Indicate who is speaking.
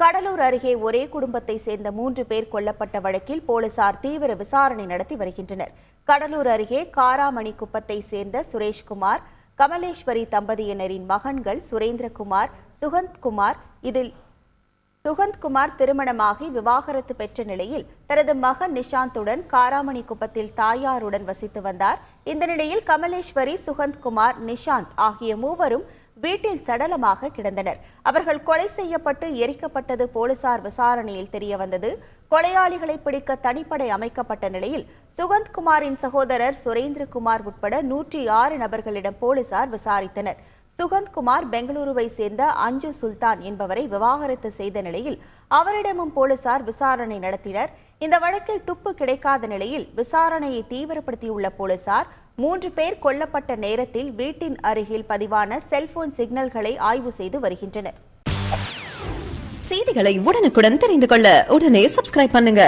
Speaker 1: கடலூர் அருகே ஒரே குடும்பத்தை சேர்ந்த மூன்று பேர் கொல்லப்பட்ட வழக்கில் போலீசார் தீவிர விசாரணை நடத்தி வருகின்றனர். கடலூர் அருகே காராமணி குப்பத்தை சேர்ந்த சுரேஷ்குமார் கமலேஸ்வரி தம்பதியினரின் மகன்கள் சுரேந்திரகுமார் சுகந்த்குமார். இதில் சுகந்த்குமார் திருமணமாகி விவாகரத்து பெற்ற நிலையில் தனது மகன் நிஷாந்துடன் காராமணி குப்பத்தில் தாயாருடன் வசித்து வந்தார். இந்த நிலையில் கமலேஸ்வரி சுகந்த்குமார் நிஷாந்த் ஆகிய மூவரும் வீட்டில் சடலமாக கிடந்தனர். அவர்கள் கொலை செய்யப்பட்டு எரிக்கப்பட்டது போலீசார் விசாரணையில் தெரியவந்தது. கொலையாளிகளை பிடிக்க தனிப்படை அமைக்கப்பட்ட நிலையில் சுகந்த்குமாரின் சகோதரர் சுரேந்திரகுமார் உட்பட நூற்றி ஆறு நபர்களிடம் போலீசார் விசாரித்தனர். சுகந்த்குமார் பெங்களூருவை சேர்ந்த அஞ்சு சுல்தான் என்பவரை விவாகரத்து செய்த நிலையில் அவரிடமும் போலீசார் விசாரணை நடத்தினர். இந்த வழக்கில் துப்பு கிடைக்காத நிலையில் விசாரணையை தீவிரப்படுத்தியுள்ள போலீசார் மூன்று பேர் கொல்லப்பட்ட நேரத்தில் வீட்டின் அருகில் பதிவான செல்போன் சிக்னல்களை ஆய்வு செய்து வருகின்றனர்.
Speaker 2: செய்திகளை உடனுக்குடன் தெரிந்து கொள்ள உடனே சப்ஸ்கிரைப் பண்ணுங்க.